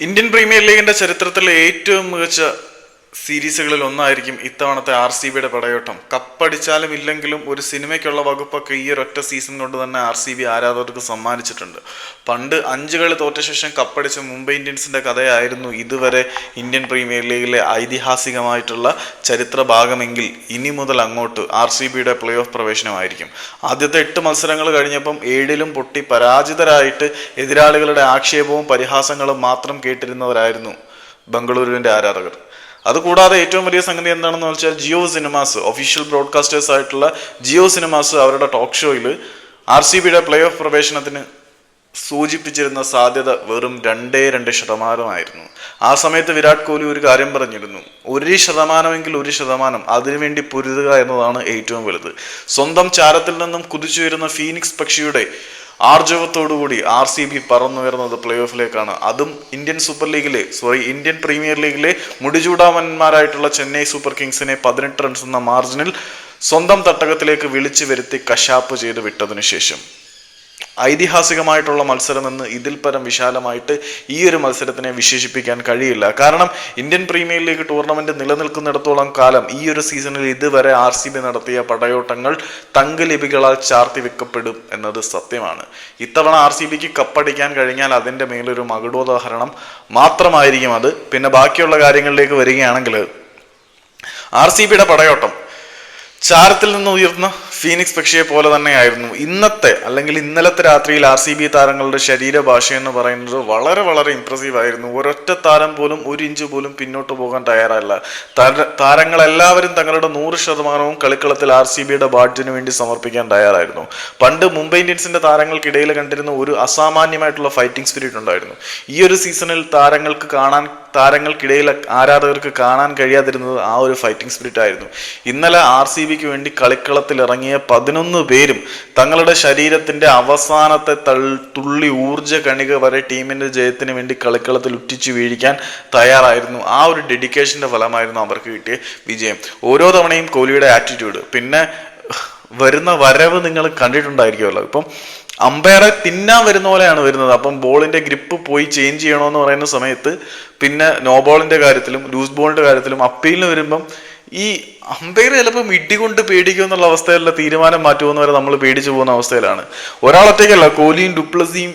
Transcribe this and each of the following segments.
Indian premier ലീഗിന്റെ ചരിത്രത്തിലെ ഏറ്റവും മികച്ച സീരീസുകളിൽ ഒന്നായിരിക്കും ഇത്തവണത്തെ ആർ സി ബിയുടെ പടയോട്ടം. കപ്പടിച്ചാലും ഇല്ലെങ്കിലും ഒരു സിനിമയ്ക്കുള്ള വകുപ്പൊക്കെ ഈ ഒരൊറ്റ സീസൺ കൊണ്ട് തന്നെ ആർ സി ബി ആരാധകർക്ക് സമ്മാനിച്ചിട്ടുണ്ട്. പണ്ട് അഞ്ച് കളി തോറ്റ ശേഷം കപ്പടിച്ച മുംബൈ ഇന്ത്യൻസിന്റെ കഥയായിരുന്നു ഇതുവരെ ഇന്ത്യൻ പ്രീമിയർ ലീഗിലെ ഐതിഹാസികമായിട്ടുള്ള ചരിത്ര ഭാഗമെങ്കിൽ ഇനി മുതൽ അങ്ങോട്ട് ആർ സി ബിയുടെ പ്ലേ ഓഫ് പ്രവേശനമായിരിക്കും. ആദ്യത്തെ എട്ട് മത്സരങ്ങൾ കഴിഞ്ഞപ്പം ഏഴിലും പൊട്ടി പരാജിതരായിട്ട് എതിരാളികളുടെ ആക്ഷേപവും പരിഹാസങ്ങളും മാത്രം കേട്ടിരുന്നവരായിരുന്നു ബംഗളൂരുവിന്റെ ആരാധകർ. അതുകൂടാതെ ഏറ്റവും വലിയ സംഗതി എന്താണെന്ന് വെച്ചാൽ ജിയോ സിനിമാസ് ഒഫീഷ്യൽ ബ്രോഡ്കാസ്റ്റേഴ്സ് ആയിട്ടുള്ള ജിയോ സിനിമാസ് അവരുടെ ടോക്ക് ഷോയിൽ ആർ സി ബിയുടെ പ്ലേ ഓഫ് പ്രവേശനത്തിന് സൂചിപ്പിച്ചിരുന്ന സാധ്യത വെറും രണ്ടേ രണ്ട് ശതമാനമായിരുന്നു. ആ സമയത്ത് വിരാട് കോഹ്ലി ഒരു കാര്യം പറഞ്ഞിരുന്നു. ഒരു ശതമാനമെങ്കിൽ ഒരു ശതമാനം അതിനുവേണ്ടി പൊരുതുക എന്നതാണ് ഏറ്റവും വലുത്. സ്വന്തം ചാരത്തിൽ നിന്നും കുതിച്ചുയരുന്ന ഫീനിക്സ് പക്ഷിയുടെ ആർജവത്തോടുകൂടി ആർ സി ബി പറന്നുയർന്നത് പ്ലേ ഓഫിലേക്കാണ് അതും ഇന്ത്യൻ സൂപ്പർ ലീഗിലെ സോറി ഇന്ത്യൻ പ്രീമിയർ ലീഗിലെ മുടിചൂടാമന്മാരായിട്ടുള്ള ചെന്നൈ സൂപ്പർ കിങ്സിനെ പതിനെട്ട് റൺസ് എന്ന മാർജിനിൽ സ്വന്തം തട്ടകത്തിലേക്ക് വിളിച്ചു വരുത്തി കശാപ്പ് ചെയ്ത് വിട്ടതിനു ശേഷം. ഐതിഹാസികമായിട്ടുള്ള മത്സരം എന്ന് ഇതിൽ പരം വിശാലമായിട്ട് ഈ ഒരു മത്സരത്തിനെ വിശേഷിപ്പിക്കാൻ കഴിയില്ല. കാരണം ഇന്ത്യൻ പ്രീമിയർ ലീഗ് ടൂർണമെന്റ് നിലനിൽക്കുന്നിടത്തോളം കാലം ഈ ഒരു സീസണിൽ ഇതുവരെ ആർ സി ബി നടത്തിയ പടയോട്ടങ്ങൾ തങ്കലിപികളാൽ ചാർത്തി വെക്കപ്പെടും എന്നത് സത്യമാണ്. ഇത്തവണ ആർ സി ബിക്ക് കപ്പടിക്കാൻ കഴിഞ്ഞാൽ അതിന്റെ മേലൊരു മകുടോദാഹരണം മാത്രമായിരിക്കും അത്. പിന്നെ ബാക്കിയുള്ള കാര്യങ്ങളിലേക്ക് വരികയാണെങ്കിൽ ആർ സി ബിയുടെ പടയോട്ടം ചാരത്തിൽ നിന്ന് ഉയർന്ന ഫീനിക്സ് പക്ഷിയെ പോലെ തന്നെയായിരുന്നു. ഇന്നത്തെ അല്ലെങ്കിൽ ഇന്നലത്തെ രാത്രിയിൽ ആർ സി ബി താരങ്ങളുടെ ശരീരഭാഷ എന്ന് പറയുന്നത് വളരെ വളരെ ഇമ്പ്രസീവ് ആയിരുന്നു. ഒരൊറ്റ താരം പോലും ഒരു ഇഞ്ച് പോലും പിന്നോട്ട് പോകാൻ തയ്യാറല്ല. താരങ്ങൾ എല്ലാവരും തങ്ങളുടെ നൂറ് ശതമാനവും കളിക്കളത്തിൽ ആർ സി ബിയുടെ ബാഡ്ജിന് വേണ്ടി സമർപ്പിക്കാൻ തയ്യാറായിരുന്നു. പണ്ട് മുംബൈ ഇന്ത്യൻസിന്റെ താരങ്ങൾക്കിടയിൽ കണ്ടിരുന്ന ഒരു അസാമാന്യമായിട്ടുള്ള ഫൈറ്റിംഗ് സ്പിരിറ്റ് ഉണ്ടായിരുന്നു. ഈ ഒരു സീസണിൽ താരങ്ങൾക്ക് കാണാൻ താരങ്ങൾക്കിടയിൽ ആരാധകർക്ക് കാണാൻ കഴിയാതിരുന്നത് ആ ഒരു ഫൈറ്റിംഗ് സ്പിരിറ്റ് ആയിരുന്നു. ഇന്നലെ ആർ സി ബിക്ക് വേണ്ടി കളിക്കളത്തിൽ ഇറങ്ങിയ പതിനൊന്ന് പേരും തങ്ങളുടെ ശരീരത്തിന്റെ അവസാനത്തെ തുള്ളി ഊർജ കണിക വരെ ടീമിന്റെ ജയത്തിന് വേണ്ടി കളിക്കളത്തിൽ ഉറ്റിച്ചു വീഴിക്കാൻ തയ്യാറായിരുന്നു. ആ ഒരു ഡെഡിക്കേഷന്റെ ഫലമായിരുന്നു അവർക്ക് കിട്ടിയ വിജയം. ഓരോ തവണയും കോഹ്ലിയുടെ ആറ്റിറ്റ്യൂഡ് പിന്നെ വരുന്ന വരവ് നിങ്ങൾ കണ്ടിട്ടുണ്ടായിരിക്കുമല്ലോ. ഇപ്പം അമ്പയറെ തിന്നാൻ വരുന്ന പോലെയാണ് വരുന്നത്. അപ്പം ബോളിന്റെ ഗ്രിപ്പ് പോയി ചേഞ്ച് ചെയ്യണമെന്ന് പറയുന്ന സമയത്ത് പിന്നെ നോ ബോളിന്റെ കാര്യത്തിലും ലൂസ് ബോളിന്റെ കാര്യത്തിലും അപ്പീലിന് വരുമ്പം ഈ അമ്പയർ ചിലപ്പോൾ ഇടികൊണ്ട് പേടിക്കും എന്നുള്ള അവസ്ഥയിലുള്ള തീരുമാനം മാറ്റുമെന്ന് വരെ നമ്മൾ പേടിച്ചു പോകുന്ന അവസ്ഥയിലാണ്. ഒരാളൊറ്റയ്ക്കല്ല കോഹ്ലിയും ഡുപ്ലസിയും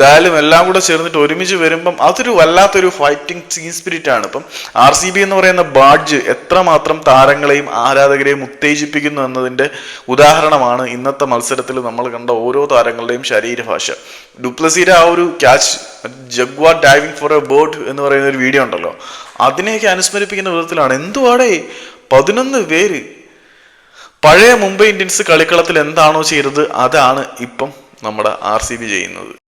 ദാലും എല്ലാം കൂടെ ചേർന്നിട്ട് ഒരുമിച്ച് വരുമ്പം അതൊരു വല്ലാത്തൊരു ഫൈറ്റിംഗ് ടീം സ്പിരിറ്റ് ആണ്. ഇപ്പം ആർ സി ബി എന്ന് പറയുന്ന ബാഡ്ജ് എത്രമാത്രം താരങ്ങളെയും ആരാധകരെയും ഉത്തേജിപ്പിക്കുന്നു എന്നതിന്റെ ഉദാഹരണമാണ് ഇന്നത്തെ മത്സരത്തിൽ നമ്മൾ കണ്ട ഓരോ താരങ്ങളുടെയും ശരീരഭാഷ. ഡുപ്ലസിയുടെ ആ ഒരു catch ജഗ്വാ diving for a bird എന്ന് പറയുന്ന ഒരു വീഡിയോ ഉണ്ടല്ലോ. അതിനെയൊക്കെ അനുസ്മരിപ്പിക്കുന്ന വിധത്തിലാണ്. എന്തുവാടേ? പതിനൊന്ന് പേര്. പഴയ മുംബൈ ഇന്ത്യൻസ് കളിക്കളത്തിൽ എന്താണോ ചെയ്തത് അതാണ് ഇപ്പം നമ്മുടെ ആർ സി ബി ചെയ്യുന്നത്.